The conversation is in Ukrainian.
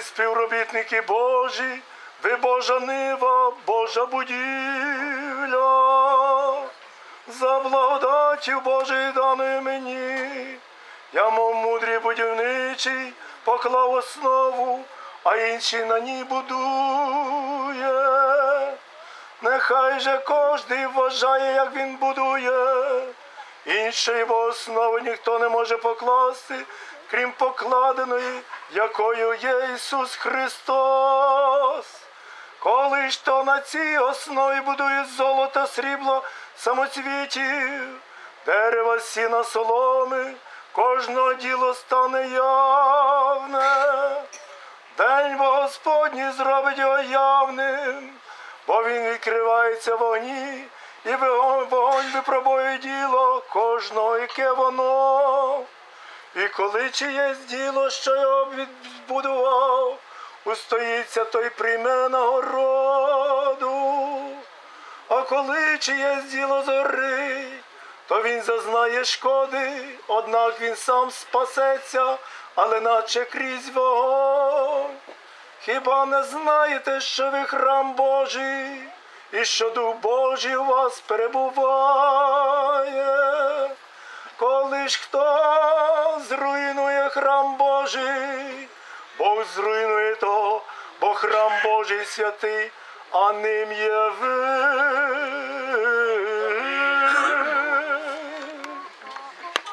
співробітники Божі, ви Божа нива, Божа будівля. За благодаттю Божою даною мені, я, мов мудрий будівничий, поклав основу, а інший на ній будує. Нехай же кожний вважає, як він будує. Іншої бо основи ніхто не може покласти, крім покладеної, якою є Ісус Христос. Коли ж то на цій основі будують золото, срібло, самоцвітів, дерева, сіна, соломи, кожного діло стане явне. День Господній зробить його явним, бо він відкривається вогні, і вогонь випробує діло кожного, яке воно. І коли чиєсь діло, що його відбудував, устоїться, той прийме нагороду. А коли чиєсь діло зорить, то він зазнає шкоди, однак він сам спасеться, але наче крізь вогонь. Хіба не знаєте, що ви храм Божий, і що Дух Божий у вас перебуває? Коли ж хто зруйнує храм Божий, Бог зруйнує того, бо храм Божий святий, а ним є ви.